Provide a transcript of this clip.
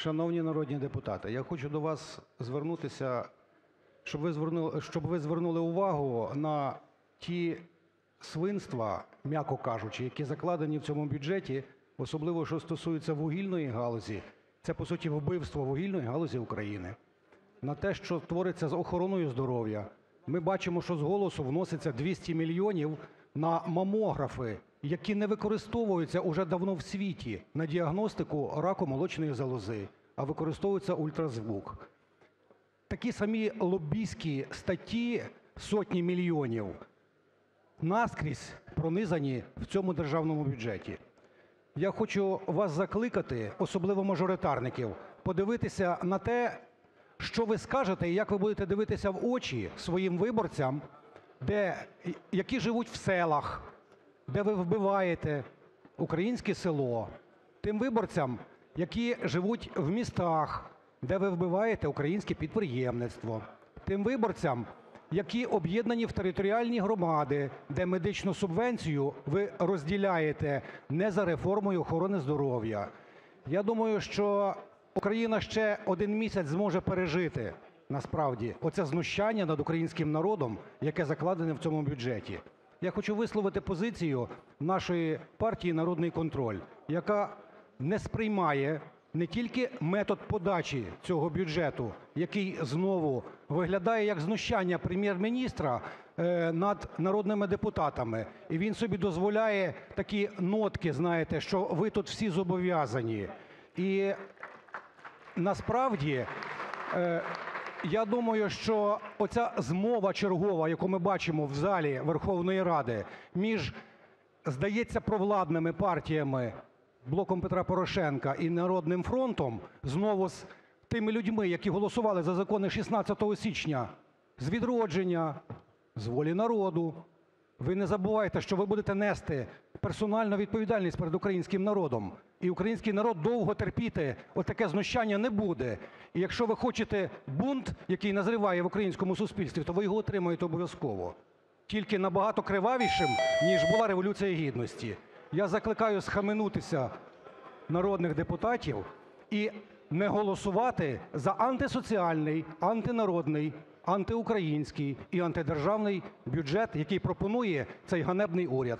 Шановні народні депутати, я хочу до вас звернутися, щоб ви звернули, щоб ви звернули увагу на ті свинства, м'яко кажучи, які закладені в цьому бюджеті, особливо що стосується вугільної галузі. Це, по суті, вбивство вугільної галузі України. На те, що твориться з охороною здоров'я. Ми бачимо, що з голосу вноситься 200 мільйонів на мамографи, які не використовуються уже давно в світі на діагностику раку молочної залози, а використовується ультразвук. Такі самі лобістські статті, сотні мільйонів, наскрізь пронизані в цьому державному бюджеті. Я хочу вас закликати, особливо мажоритарників, подивитися на те, що ви скажете і як ви будете дивитися в очі своїм виборцям, де, які живуть в селах, де ви вбиваєте українське село, тим виборцям, які живуть в містах, де ви вбиваєте українське підприємництво, тим виборцям, які об'єднані в територіальні громади, де медичну субвенцію ви розділяєте не за реформою охорони здоров'я. Я думаю, що Україна ще один місяць зможе пережити насправді оце знущання над українським народом, яке закладене в цьому бюджеті. Я хочу висловити позицію нашої партії "Народний контроль", яка не сприймає не тільки метод подачі цього бюджету, який знову виглядає як знущання Прем'єр-міністра е, над народними депутатами, і він собі дозволяє такі нотки, знаєте, що ви тут всі зобов'язані. І насправді, е, я думаю, що оця змова чергова, яку ми бачимо в залі Верховної Ради між, здається, провладними партіями "Блоком Петра Порошенка" і "Народним фронтом", знову з тими людьми, які голосували за закони 16 січня, з "Відродження", з "Волі народу". Ви не забувайте, що ви будете нести персональну відповідальність перед українським народом, і український народ довго терпіти отаке знущання не буде. І якщо ви хочете бунт, який назріває в українському суспільстві, то ви його отримаєте обов'язково, тільки набагато кривавішим, ніж була Революція Гідності. Я закликаю схаменутися народних депутатів і не голосувати за антисоціальний, антинародний, антиукраїнський і антидержавний бюджет, який пропонує цей ганебний уряд.